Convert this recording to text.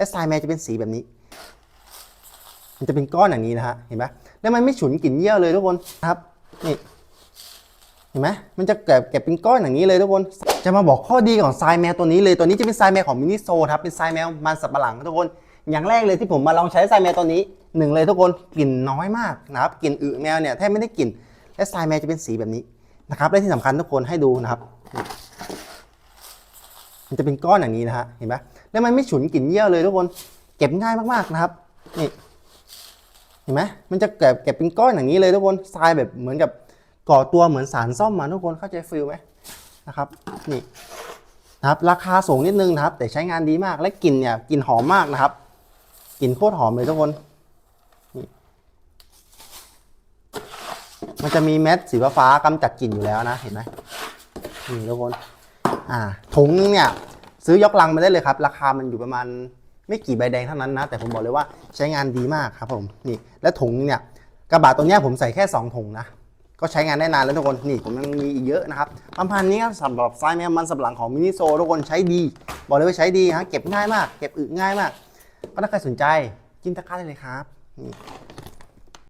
และทรายแมวจะเป็นสีแบบนี้ มันจะเป็นก้อนอย่างนี้นะฮะ เห็นไหมแล้วมันไม่ฉุนกลิ่นเยี่ยวเลยทุกคนนะครับ นี่ เห็นไหมมันจะเก็บเก็บเป็นก้อนอย่างนี้เลยทุกคน จะมาบอกข้อดีของทรายแมวตัวนี้เลย ตัวนี้จะเป็นทรายแมวของมินิโซครับ เป็นทรายแมวมันสับปะหลังทุกคน อย่างแรกเลยที่ผมมาลองใช้ทรายแมวตัวนี้หนึ่งเลยทุกคน กลิ่นน้อยมากนะครับ กลิ่นอึแมวเนี่ยแทบไม่ได้กลิ่น และทรายแมวจะเป็นสีแบบนี้นะครับ และที่สำคัญทุกคนให้ดูนะครับ มันจะเป็นก้อนอย่างนี้นะฮะเห็นไหมแล้วมันไม่ฉุนกลิ่นเยี่ยวเลยทุกคนเก็บง่ายมากๆนะครับนี่เห็นไหมมันจะเก็บเก็บเป็นก้อนอย่างนี้เลยทุกคนทรายแบบเหมือนกับก่อตัวเหมือนสารซ่อมมาทุกคนเข้าใจฟิลไหมนะครับนี่นะครับราคาสูงนิดนึงนะครับ แต่ใช้งานดีมากและกลิ่นเนี่ยกลิ่นหอมมากนะครับกลิ่นโคตรหอมเลยทุกคนนี่มันจะมีแมสสีฟ้ากำจัดกลิ่นอยู่แล้วนะเห็นไหมนี่ทุกคน อ่าถุงนึงเนี่ยซื้อยกลังมาได้เลยครับ ราคามันอยู่ประมาณไม่กี่ใบแดงเท่านั้นนะ แต่ผมบอกเลยว่าใช้งานดีมากครับผมนี่ และถุงนึงเนี่ยกระบะตัวนี้ผมใส่แค่ 2 ถุงนะ ก็ใช้งานได้นานแล้วทุกคนนี่ผมยังมีอีกเยอะนะครับประมาณนี้ครับสำหรับไซส์แมวมันสำหลังของมินิโซทุกคนใช้ดี บอกเลยว่าใช้ดีฮะเก็บง่ายมาก เก็บอึง่ายมาก ก็ถ้าใครสนใจจิ้มตะกร้าได้เลยครับนี่